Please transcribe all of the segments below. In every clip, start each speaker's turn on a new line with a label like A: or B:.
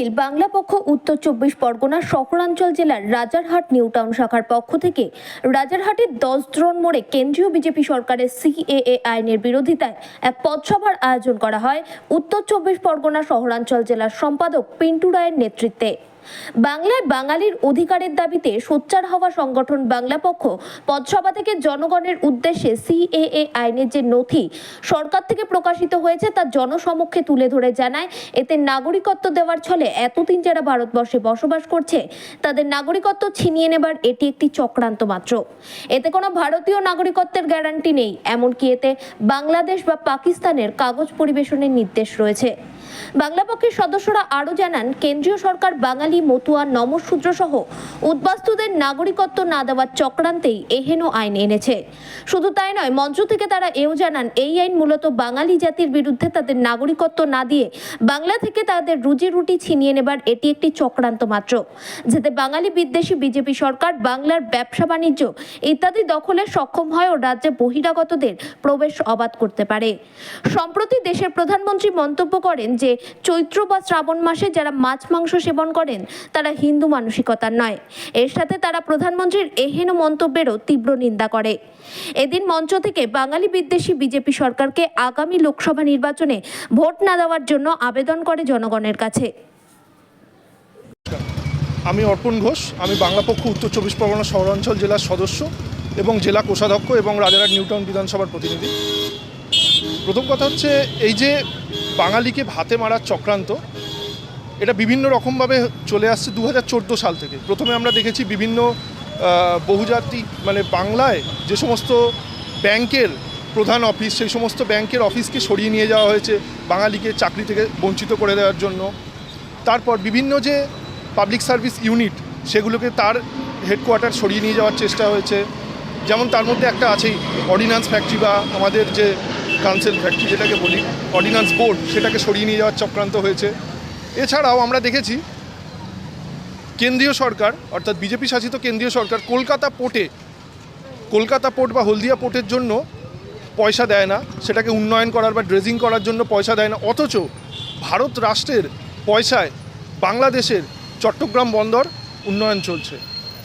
A: April Bangla পক্ষ, উত্তর চব্বিশ পরগনার শহরাঞ্চল জেলার রাজারহাট নিউটাউন শাখার পক্ষ থেকে রাজারহাটের দশ দ্রোণ মোড়ে কেন্দ্রীয় বিজেপি সরকারের সিএএ আইনের বিরোধিতায় এক পথসভার আয়োজন করা হয়। উত্তর চব্বিশ পরগনা, শহরাঞ্চল জেলার সম্পাদক পিন্টু রায়ের নেতৃত্বে। বাংলায় বাঙালির অধিকারের দাবিতে সোচ্চার হওয়া সংগঠন বাংলা পক্ষ পথসভা থেকে জনগণের উদ্দেশ্যে সিএএ আইনের যে নথি সরকার থেকে প্রকাশিত হয়েছে তা জনসমক্ষে তুলে ধরে জানায়, এতে নাগরিকত্ব দেওয়ার ছলে এতদিন যারা ভারতবর্ষে বসবাস করছে, তাদের নাগরিকত্ব ছিনিয়ে নেবার এটি একটি চক্রান্ত মাত্র। এতে কোনো ভারতীয় নাগরিকত্বের গ্যারান্টি নেই, এমনকি এতে বাংলাদেশ বা পাকিস্তানের কাগজ পরিবেশনের নির্দেশ রয়েছে। বাংলা পক্ষের সদস্যরা আরও জানান, কেন্দ্রীয় সরকার বাঙালি, মতুয়া নমশূদ্র সহ উদ্বাস্তুদের নাগরিকত্ব না দেওয়ার চক্রান্তেই এহেন আইন এনেছে। শুধু তাই নয়, মঞ্চ থেকে তারা এও জানান, এই আইন মূলত বাঙালি জাতির বিরুদ্ধে তাদের নাগরিকত্ব না দিয়ে বাংলা থেকে তাদের রুজি রুটি ছিনিয়ে নেবার এটি একটি চক্রান্ত মাত্র। যাতে বাঙালি বিদ্বেষী বিজেপি সরকার বাংলার ব্যবসা বাণিজ্য ইত্যাদি দখলে সক্ষম হয় ও রাজ্যে বহিরাগতদের প্রবেশ অবাধ করতে পারে। সম্প্রতি দেশের প্রধানমন্ত্রী মন্তব্য করেন যে চৈত্র বা শ্রাবণ মাসে যারা মাছ মাংস সেবন করেন, তারা হিন্দু মানসিকতার নয়। এর সাথে তারা প্রধানমন্ত্রীর এহেন মন্তব্যেরও তীব্র নিন্দা করে। এদিন মঞ্চ থেকে বাঙালি বিদ্বেষী বিজেপি সরকারকে আগামী লোকসভা নির্বাচনে ভোট না দেওয়ার জন্য আবেদন করে জনগণের কাছে।
B: আমি অর্পণ ঘোষ, আমি বাংলা পক্ষ উত্তর চব্বিশ পরগনা শহরাঞ্চল জেলার সদস্য এবং জেলা কোষাধ্যক্ষ এবং রাজারহাট নিউটাউন বিধানসভার প্রতিনিধি। প্রথম কথা হচ্ছে, এই যে বাঙালিকে ভাতে মারার চক্রান্ত, এটা বিভিন্ন রকমভাবে চলে আসছে দু হাজার চোদ্দ সাল থেকে। প্রথমে আমরা দেখেছি বিভিন্ন বহুজাতিক মানে বাংলায় যে সমস্ত ব্যাংকের প্রধান অফিস, সেই সমস্ত ব্যাংকের অফিসকে সরিয়ে নিয়ে যাওয়া হয়েছে বাঙালিকে চাকরি থেকে বঞ্চিত করে দেওয়ার জন্য। তারপর বিভিন্ন যে পাবলিক সার্ভিস ইউনিট সেগুলোকে তার হেডকোয়ার্টার সরিয়ে নিয়ে যাওয়ার চেষ্টা হয়েছে। যেমন তার মধ্যে একটা আছেই অর্ডিন্যান্স ফ্যাক্টরি বা আমাদের যে কাউন্সিল ফ্যাক্টরি যেটাকে বলি অর্ডিন্যান্স বোর্ড সেটাকে সরিয়ে নিয়ে যাওয়ার চক্রান্ত হয়েছে। এছাড়াও আমরা দেখেছি, কেন্দ্রীয় সরকার, অর্থাৎ বিজেপি শাসিত কেন্দ্রীয় সরকার কলকাতা পোর্টে, কলকাতা পোর্ট বা হলদিয়া পোর্টের জন্য পয়সা দেয় না। সেটাকে উন্নয়ন করার বা ড্রেজিং করার জন্য পয়সা দেয় না। অথচ ভারত রাষ্ট্রের পয়সায় বাংলাদেশের চট্টগ্রাম বন্দর উন্নয়ন চলছে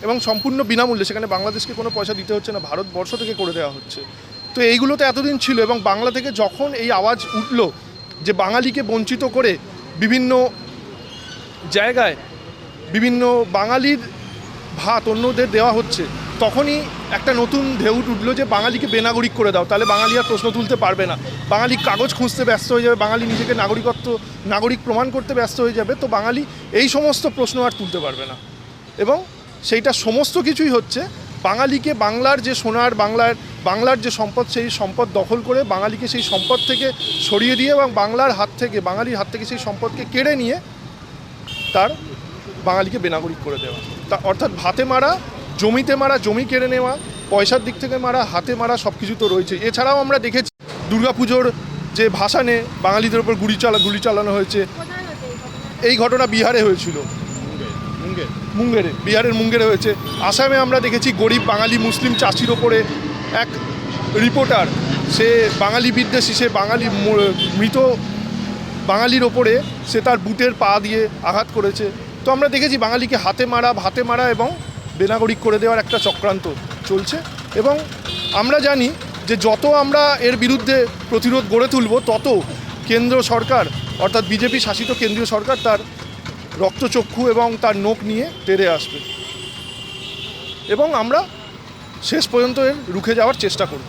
B: এবং সম্পূর্ণ বিনামূল্যে। সেখানে বাংলাদেশকে কোনো পয়সা দিতে হচ্ছে না। ভারতবর্ষ থেকে করে দেওয়া হচ্ছে। তো এইগুলো তো এতদিন ছিল এবং বাংলা থেকে যখন এই আওয়াজ উঠল যে বাঙালিকে বঞ্চিত করে বিভিন্ন জায়গায় বিভিন্ন বাঙালির ভাত অন্যদের দেওয়া হচ্ছে, তখনই একটা নতুন ঢেউ উঠল যে বাঙালিকে বেনাগরিক করে দাও। তাহলে বাঙালি আর প্রশ্ন তুলতে পারবে না। বাঙালি কাগজ খুঁজতে ব্যস্ত হয়ে যাবে, বাঙালি নিজেকে নাগরিকত্ব, নাগরিক প্রমাণ করতে ব্যস্ত হয়ে যাবে, তো বাঙালি এই সমস্ত প্রশ্ন আর তুলতে পারবে না। এবং সেইটা সমস্ত কিছুই হচ্ছে, বাঙালিকে বাংলার যে সোনার, বাংলার বাংলার যে সম্পদ সেই সম্পদ দখল করে বাঙালিকে সেই সম্পদ থেকে সরিয়ে দিয়ে এবং বাংলার হাত থেকে বাঙালির হাত থেকে সেই সম্পদকে কেড়ে নিয়ে তার বাঙালিকে বেনাগরিক করে দেওয়া। তা অর্থাৎ ভাতে মারা জমিতে মারা জমি কেড়ে নেওয়া পয়সার দিক থেকে মারা হাতে মারা সব কিছু তো রয়েছে। এছাড়াও আমরা দেখেছি দুর্গাপুজোর যে ভাসানে বাঙালিদের ওপর গুলি চালা গুলি চালানো হয়েছে। এই ঘটনা বিহারে হয়েছিল। মুঙ্গেরে। বিহারের মুঙ্গেরে হয়েছে। আসামে আমরা দেখেছি গরিব বাঙালি মুসলিম চাষির ওপরে এক রিপোর্টার, সে বাঙালি বিদ্বেষী, সে বাঙালি মৃত বাঙালির ওপরে সে তার বুটের পা দিয়ে আঘাত করেছে। তো আমরা দেখেছি বাঙালিকে হাতে মারা, ভাতে মারা এবং বেনাগরিক করে দেওয়ার একটা চক্রান্ত চলছে এবং আমরা জানি যে যত আমরা এর বিরুদ্ধে প্রতিরোধ গড়ে তুলব, তত কেন্দ্র সরকার, অর্থাৎ বিজেপি শাসিত কেন্দ্রীয় সরকার তার রক্তচক্ষু এবং তার নোখ নিয়ে তেড়ে আসবে। এবং আমরা শেষ পর্যন্ত এর রুখে যাওয়ার চেষ্টা করব।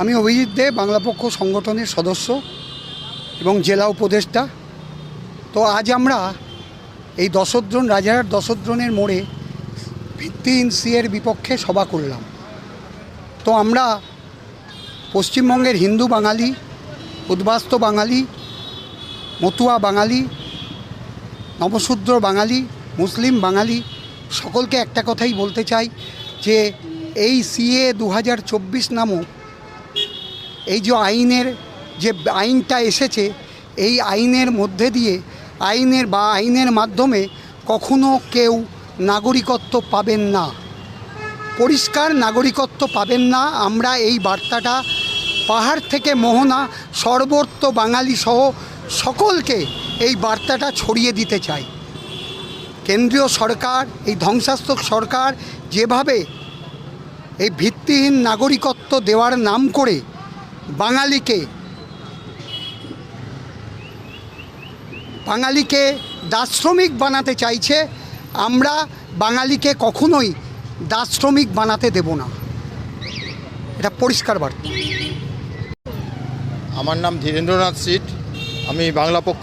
C: আমি অভিজিৎ দে বাংলাপক্ষ সংগঠনের সদস্য এবং জেলা উপদেষ্টা। তো আজ আমরা এই দশদ্রণ, রাজারহাট দশদ্রণের মোড়ে ভিত্তিহীন সিয়ের বিপক্ষে সভা করলাম। তো আমরা পশ্চিমবঙ্গের হিন্দু বাঙালি, উদ্বাস্ত বাঙালি, মতুয়া বাঙালি, নবশূদ্র বাঙালি, মুসলিম বাঙালি সকলকে একটা কথাই বলতে চাই। যে এই সিএ দু হাজার চব্বিশ নামক এই যে আইনের যে আইনটা এসেছে, এই আইনের মধ্যে দিয়ে আইনের বা আইনের মাধ্যমে কখনো কেউ নাগরিকত্ব পাবেন না। পরিষ্কার নাগরিকত্ব পাবেন না। আমরা এই বার্তাটা পাহাড় থেকে মোহনা, সর্বত্র বাঙালি সহ সকলকে এই বার্তাটা ছড়িয়ে দিতে চাই। কেন্দ্রীয় সরকার, এই ধ্বংসাত্মক সরকার যেভাবে এই ভিত্তিহীন নাগরিকত্ব দেওয়ার নাম করে বাঙালিকে বাঙালিকে দাশ্রমিক বানাতে চাইছে, আমরা বাঙালিকে কখনোই দাশ্রমিক বানাতে দেব না। এটা পরিষ্কার বার্তা।
D: আমার নাম ধীরেন্দ্রনাথ সিট। আমি বাংলা পক্ষ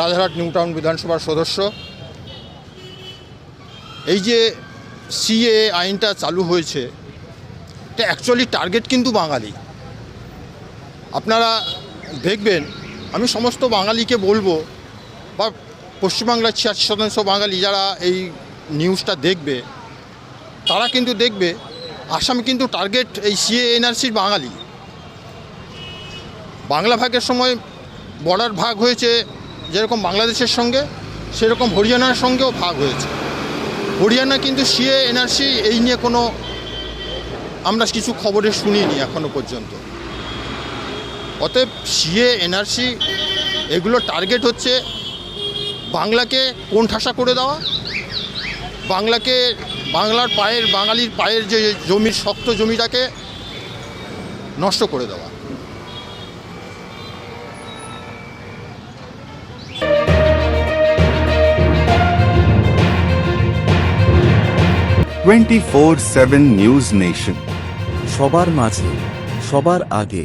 D: রাজারহাট নিউটাউন বিধানসভার সদস্য। এই যে সিএ আইনটা চালু হয়েছে, এটা অ্যাকচুয়ালি টার্গেট কিন্তু বাঙালি। আপনারা দেখবেন, আমি সমস্ত বাঙালিকে বলব, বা পশ্চিমবাংলার ছিয়াশি শতাংশ বাঙালি যারা এই নিউজটা দেখবে, তারা কিন্তু দেখবে, আসামে কিন্তু টার্গেট এই সিএ এনআরসির বাঙালি। বাংলা ভাগের সময় বর্ডার ভাগ হয়েছে যেরকম বাংলাদেশের সঙ্গে, সেরকম হরিয়ানার সঙ্গেও ভাগ হয়েছে। হরিয়ানা কিন্তু সিএ, এনআরসি এই নিয়ে কোনো আমরা কিছু খবরে শুনিনি এখনও পর্যন্ত। অতএব সিএ, এনআরসি এগুলো টার্গেট হচ্ছে বাংলাকে কোন ঠাসা করে দেওয়া, বাংলাকে বাংলার পায়ের, বাঙালির পায়ের যে জমির শক্ত জমিটাকে নষ্ট করে দেওয়া।
E: Twenty four seven news nation. সবার মাঝে সবার আগে